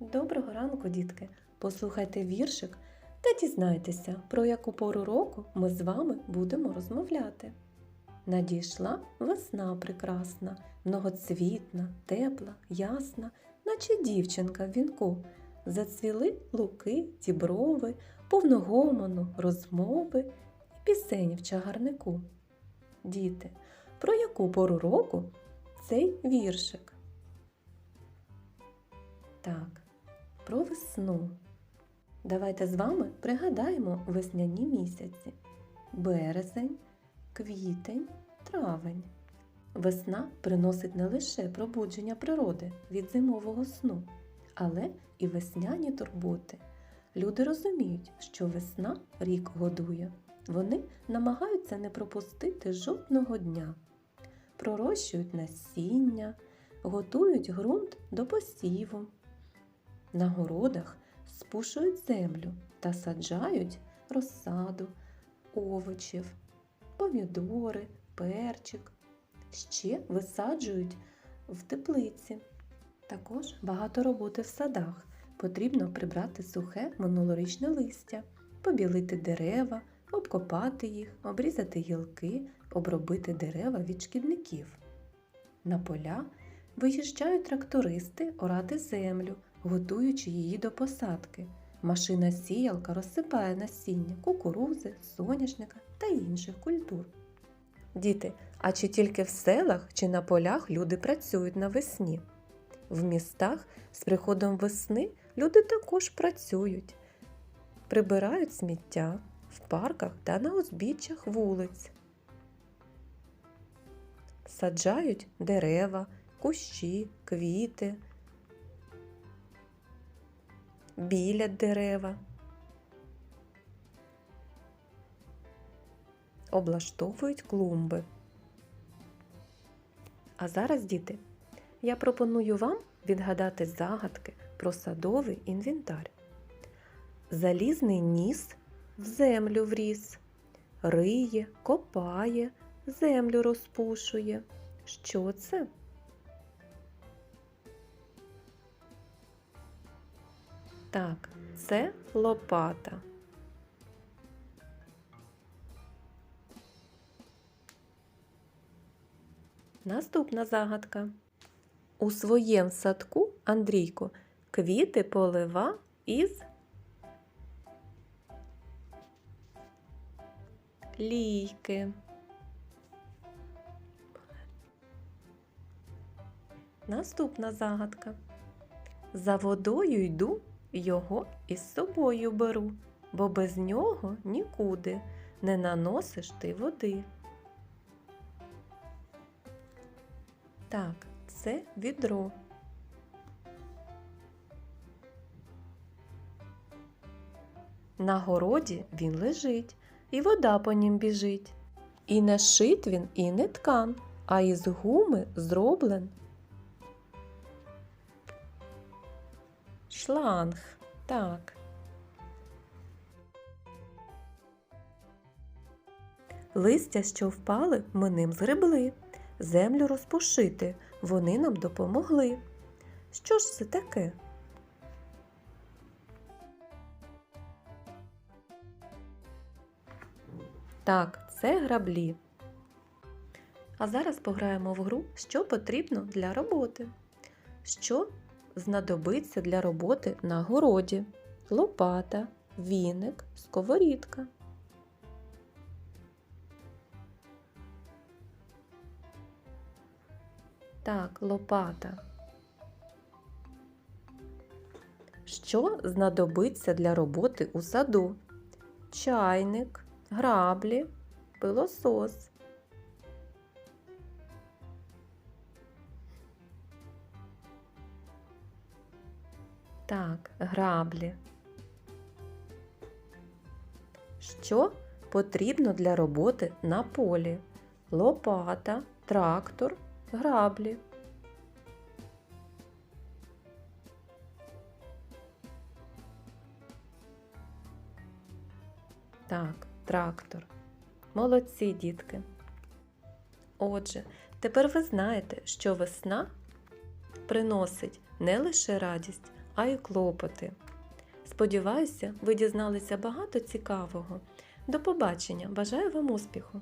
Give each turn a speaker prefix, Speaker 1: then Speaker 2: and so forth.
Speaker 1: Доброго ранку, дітки! Послухайте віршик та дізнайтеся, про яку пору року ми з вами будемо розмовляти. Надійшла весна прекрасна, многоцвітна, тепла, ясна, наче дівчинка в вінку. Зацвіли луки, діброви, повногомону, розмови і пісень в чагарнику. Діти, про яку пору року цей віршик? Так, про весну. Давайте з вами пригадаємо весняні місяці: березень, квітень, травень. Весна приносить не лише пробудження природи від зимового сну, але і весняні турботи. Люди розуміють, що весна рік годує. Вони намагаються не пропустити жодного дня, пророщують насіння, готують ґрунт до посіву. На городах спушують землю та саджають розсаду, овочів, помідори, перчик. Ще висаджують в теплиці. Також багато роботи в садах. Потрібно прибрати сухе минулорічне листя, побілити дерева, обкопати їх, обрізати гілки, обробити дерева від шкідників. На поля виїжджають трактористи орати землю, готуючи її до посадки. Машина сіялка розсипає насіння кукурузи, соняшника та інших культур. Діти, а чи тільки в селах чи на полях люди працюють навесні? В містах з приходом весни люди також працюють, прибирають сміття в парках та на узбіччях вулиць, саджають дерева, кущі, квіти, біля дерева, облаштовують клумби. А зараз, діти, я пропоную вам відгадати загадки про садовий інвентар. Залізний ніс в землю вріс, риє, копає, землю розпушує. Що це? Так, це лопата. Наступна загадка. У своєм садку, Андрійко, квіти полива із лійки. Наступна загадка. За водою йду, його із собою беру, бо без нього нікуди не наносиш ти води. Так, це відро. На городі він лежить, і вода по нім біжить. І не шит він, і не ткан, а із гуми зроблен. Шланг. Так. Листя, що впали, ми ним згребли. Землю розпушити вони нам допомогли. Що ж це таке? Так, це граблі. А зараз пограємо в гру, що потрібно для роботи. Що знадобиться для роботи на городі? Лопата, віник, сковорідка. Так, лопата. Що знадобиться для роботи у саду? Чайник, граблі, пилосос. Так, граблі. Що потрібно для роботи на полі? Лопата, трактор, граблі. Так, трактор. Молодці, дітки. Отже, тепер ви знаєте, що весна приносить не лише радість, а й клопоти. Сподіваюся, ви дізналися багато цікавого. До побачення! Бажаю вам успіху!